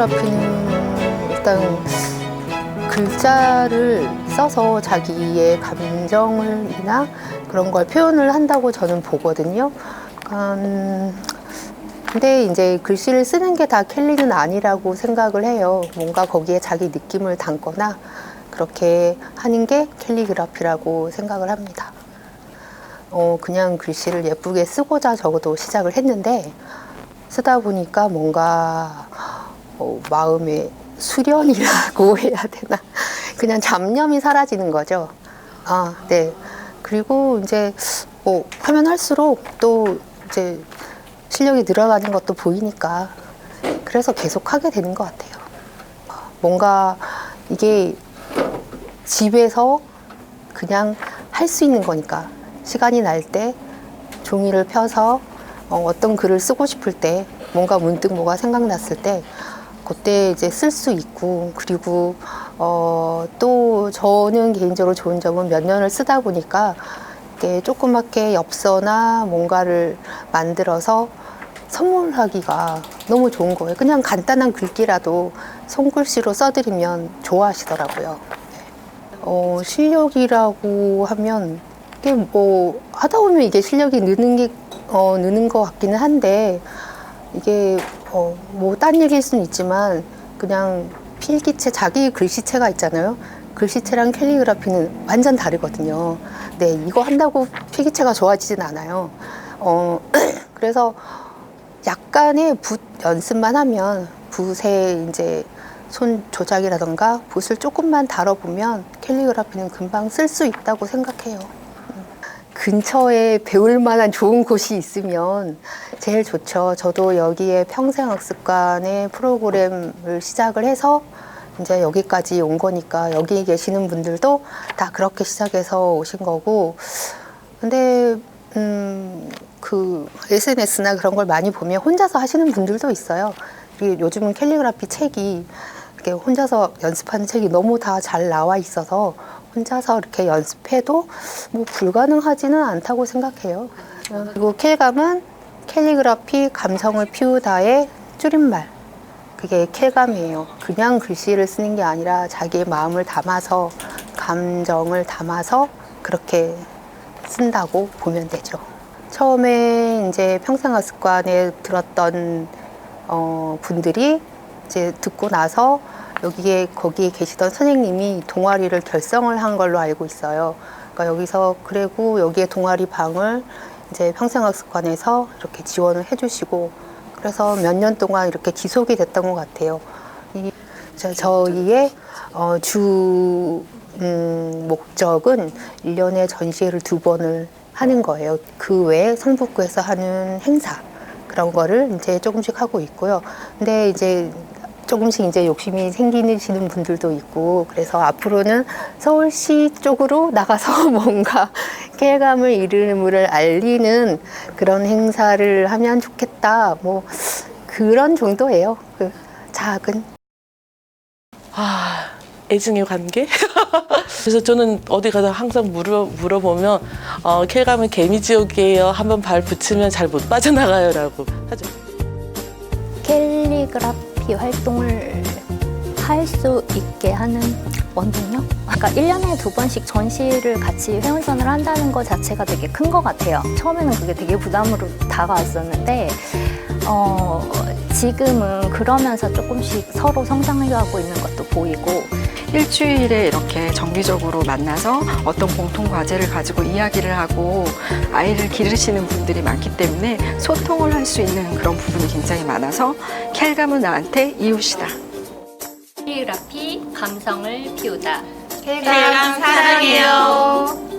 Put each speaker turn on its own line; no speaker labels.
캘리그라피는 일단 글자를 써서 자기의 감정을이나 그런 걸 표현을 한다고 저는 보거든요. 음, 근데 이제 글씨를 쓰는 게 다 캘리는 아니라고 생각을 해요. 뭔가 거기에 자기 느낌을 담거나 그렇게 하는 게 캘리그라피라고 생각을 합니다. 어, 그냥 글씨를 예쁘게 쓰고자 적어도 시작을 했는데 쓰다 보니까 뭔가 어, 마음의 수련이라고 해야 되나 그냥 잡념이 사라지는 거죠. 아, 네. 그리고 이제 뭐 하면 할수록 또 이제 실력이 늘어가는 것도 보이니까 그래서 계속 하게 되는 것 같아요. 뭔가 이게 집에서 그냥 할 수 있는 거니까 시간이 날 때 종이를 펴서 어, 어떤 글을 쓰고 싶을 때 뭔가 문득 뭐가 생각났을 때 그때 이제 쓸 수 있고 그리고 어, 또 저는 개인적으로 좋은 점은 몇 년을 쓰다 보니까 이렇게 조그맣게 엽서나 뭔가를 만들어서 선물하기가 너무 좋은 거예요. 그냥 간단한 글귀라도 손글씨로 써드리면 좋아하시더라고요. 어, 실력이라고 하면 이게 뭐 하다 보면 이게 실력이 느는 게 어, 느는 것 같기는 한데 이게 어, 뭐 딴 얘기일 수는 있지만 그냥 필기체 자기 글씨체가 있잖아요. 글씨체랑 캘리그라피는 완전 다르거든요. 네, 이거 한다고 필기체가 좋아지진 않아요. 어, 그래서 약간의 붓 연습만 하면 붓에 이제 손 조작이라던가 붓을 조금만 다뤄보면 캘리그라피는 금방 쓸 수 있다고 생각해요. 근처에 배울 만한 좋은 곳이 있으면 제일 좋죠. 저도 여기에 평생학습관의 프로그램을 시작을 해서 이제 여기까지 온 거니까 여기 계시는 분들도 다 그렇게 시작해서 오신 거고 근데 음, 그 SNS나 그런 걸 많이 보면 혼자서 하시는 분들도 있어요. 요즘은 캘리그라피 책이 이렇게 혼자서 연습하는 책이 너무 다 잘 나와 있어서 혼자서 이렇게 연습해도 뭐 불가능하지는 않다고 생각해요. 그리고 캘감은 캘리그라피 감성을 피우다의 줄임말. 그게 캘감이에요. 그냥 글씨를 쓰는 게 아니라 자기의 마음을 담아서 감정을 담아서 그렇게 쓴다고 보면 되죠. 처음에 이제 평생학습관에 들었던 어, 분들이 이제 듣고 나서 여기에 거기에 계시던 선생님이 동아리를 결성을 한 걸로 알고 있어요. 그러니까 여기서 그리고 여기에 동아리 방을 이제 평생학습관에서 이렇게 지원을 해주시고 그래서 몇 년 동안 이렇게 지속이 됐던 것 같아요. 이 저- 저희의 어, 주 음, 목적은 일년에 전시회를 두 번을 하는 거예요. 그 외에 성북구에서 하는 행사 그런 거를 이제 조금씩 하고 있고요. 근데 이제 조금씩 이제 욕심이 생기시는 분들도 있고 그래서 앞으로는 서울시 쪽으로 나가서 뭔가 쾌감을 이름을 알리는 그런 행사를 하면 좋겠다. 뭐 그런 정도예요. 그 작은
아, 애증의 관계? 그래서 저는 어디 가서 항상 물어, 물어보면 어, 캘감은 개미지옥이에요. 한번 발 붙이면 잘 못 빠져나가요라고 하죠.
캘리그라 피 활동을 할 수 있게 하는 원동력? 그러니까 1년에 두 번씩 전시를 같이 회원선을 한다는 것 자체가 되게 큰 것 같아요. 처음에는 그게 되게 부담으로 다가왔었는데, 어, 지금은 그러면서 조금씩 서로 성장하고 있는 것도 보이고,
일주일에 이렇게 정기적으로 만나서 어떤 공통 과제를 가지고 이야기를 하고 아이를 기르시는 분들이 많기 때문에 소통을 할 수 있는 그런 부분이 굉장히 많아서 캘감은 나한테 이웃이다.
캘리그라피 감성을 피우다.
쾌감 사랑해요.